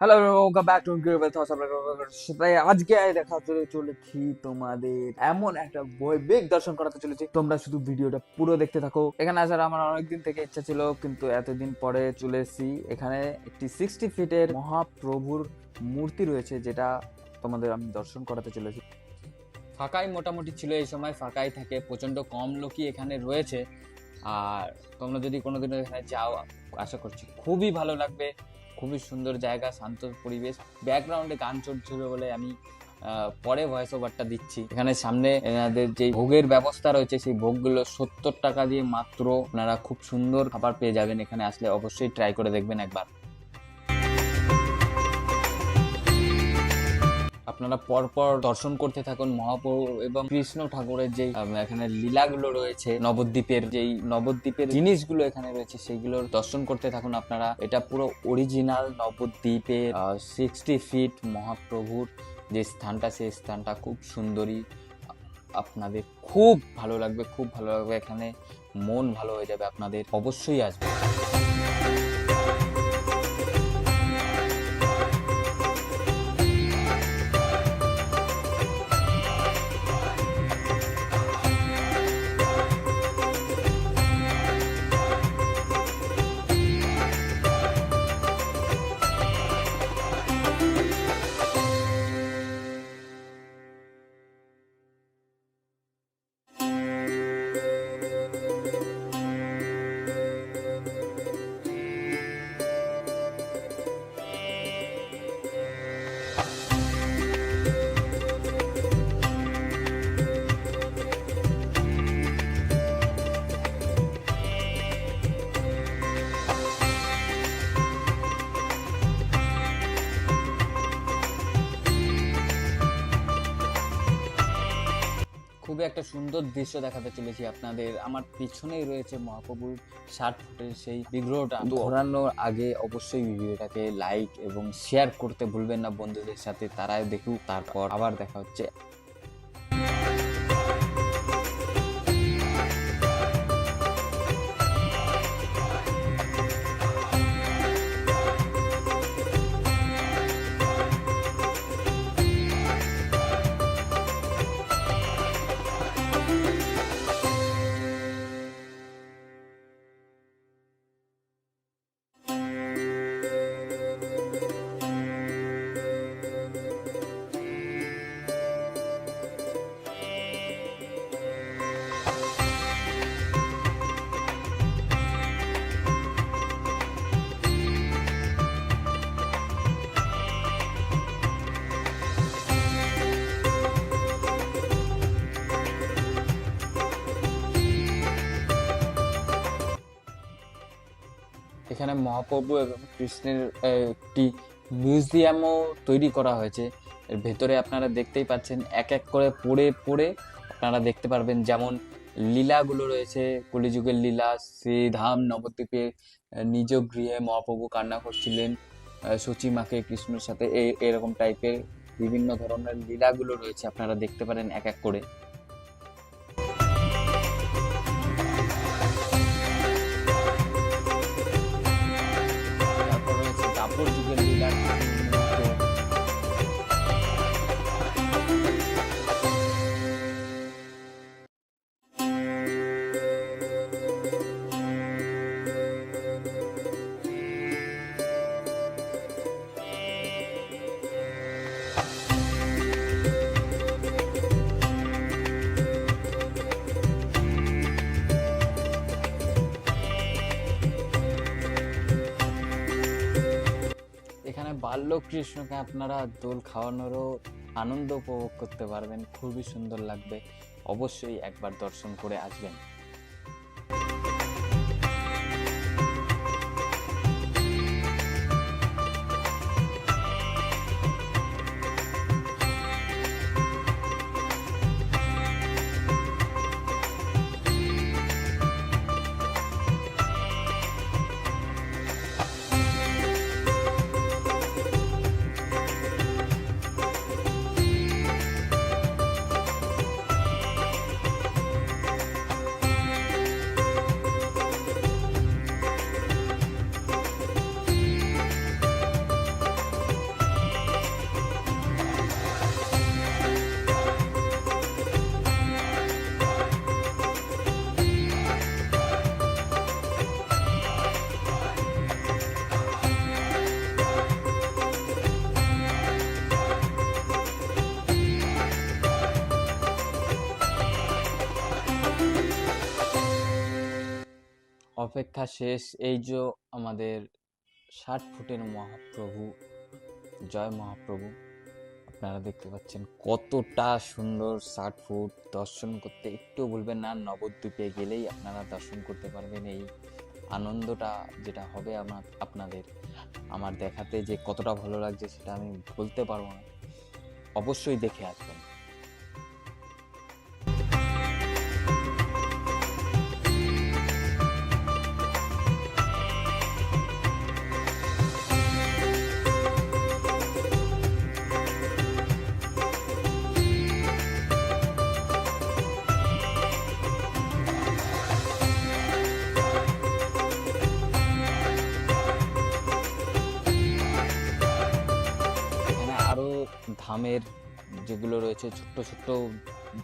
Hello welcome back two আপনাদের সাথে আজকে দেখা চলে চলেছি তোমাদের এমন একটা বৈবেক দর্শন করাতে চলেছি। তোমরা শুধু ভিডিওটা পুরো দেখতে থাকো। এখানে আসার আমার অনেকদিন থেকে ইচ্ছা ছিল, কিন্তু এতদিন পরে চলে এসেছি। এখানে একটি সিক্সটি ফিটের মহাপ্রভুর মূর্তি রয়েছে, যেটা তোমাদের আমি দর্শন করাতে চলেছি। ফাঁকাই মোটামুটি ছিল এই সময়, ফাঁকাই থাকে প্রচণ্ড কম লোকই এখানে রয়েছে। আর তোমরা যদি কোনোদিনও এখানে যাও, আশা করছি খুবই ভালো লাগবে। খুবই সুন্দর জায়গা, শান্ত পরিবেশ। ব্যাকগ্রাউন্ডে গান চলছিল বলে আমি পরে ভয়েস ওভারটা দিচ্ছি। এখানে সামনে এনাদের যে ভোগের ব্যবস্থা রয়েছে, সেই ভোগগুলো সত্তর টাকা দিয়ে মাত্র আপনারা খুব সুন্দর খাবার পেয়ে যাবেন এখানে আসলে অবশ্যই ট্রাই করে দেখবেন একবার। আপনারা পরপর দর্শন করতে থাকুন মহাপ্রভু এবং কৃষ্ণ ঠাকুরের যে এখানে লীলাগুলো রয়েছে, নবদ্বীপের যেই নবদ্বীপের জিনিসগুলো এখানে রয়েছে সেগুলোর দর্শন করতে থাকুন আপনারা। এটা পুরো অরিজিনাল নবদ্বীপের সিক্সটি ফিট মহাপ্রভুর যে স্থানটা, সেই স্থানটা খুব সুন্দরী। আপনাদের খুব ভালো লাগবে, খুব ভালো লাগবে। এখানে মন ভালো হয়ে যাবে আপনাদের। অবশ্যই আসবে খুবই একটা সুন্দর দৃশ্য দেখাতে চলেছি আপনাদের। আমার পিছনেই রয়েছে মহাপ্রভুর ষাট ফুটের সেই বিগ্রহটা। ঘোরানোর আগে অবশ্যই ভিডিওটাকে লাইক এবং শেয়ার করতে ভুলবেন না বন্ধুদের সাথে তারাই দেখুক, তারপর আবার দেখা হচ্ছে। এখানে মহাপ্রভু এবং কৃষ্ণের একটি মিউজিয়ামও তৈরি করা হয়েছে। এর ভেতরে আপনারা দেখতেই পাচ্ছেন এক এক করে পড়ে পড়ে আপনারা দেখতে পারবেন যেমন লীলাগুলো রয়েছে কলিযুগের লীলা শ্রীধাম নবদ্বীপে নিজ গৃহে মহাপ্রভু কান্না করছিলেন আহ, সচী মাকে কৃষ্ণের সাথে এরকম টাইপের বিভিন্ন ধরনের লীলাগুলো রয়েছে আপনারা দেখতে পারেন এক এক করে। এখানে বাল্য কৃষ্ণকে আপনারা দোল খাওয়ানোরও আনন্দ উপভোগ করতে পারবেন। খুবই সুন্দর লাগবে। অবশ্যই একবার দর্শন করে আসবেন। অপেক্ষা শেষ, এই যে আমাদের ষাট ফুটের মহাপ্রভু, জয় মহাপ্রভু, আপনারা দেখতে পাচ্ছেন কতটা সুন্দর ষাট ফুট দর্শন করতে। একটু বলবেন না, নবদ্বীপে গেলেই আপনারা দর্শন করতে পারবেন। এই আনন্দটা যেটা হবে আমার, আপনাদের, আমার দেখাতে যে কতটা ভালো লাগছে সেটা আমি বলতে পারব না। অবশ্যই দেখে আসবেন। ধামের যেগুলো রয়েছে ছোট্ট ছোট্ট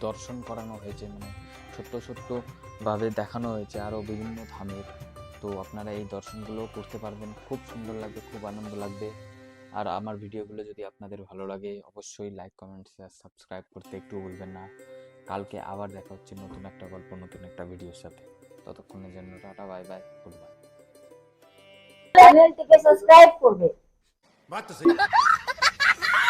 দর্শন করানো হয়েছে মানে ছোট্ট ছোট্টভাবে দেখানো হয়েছে আরও বিভিন্ন ধামের। তো আপনারা এই দর্শনগুলো করতে পারবেন। খুব সুন্দর লাগবে খুব আনন্দ লাগবে। আর আমার ভিডিওগুলো যদি আপনাদের ভালো লাগে অবশ্যই লাইক কমেন্ট শেয়ার সাবস্ক্রাইব করতে একটু ভুলবেন না। কালকে আবার দেখা হচ্ছে নতুন একটা গল্প নতুন একটা ভিডিওর সাথে। ততক্ষণের জন্য tata bye bye good bye. চ্যানেলটিকে সাবস্ক্রাইব করবে। बात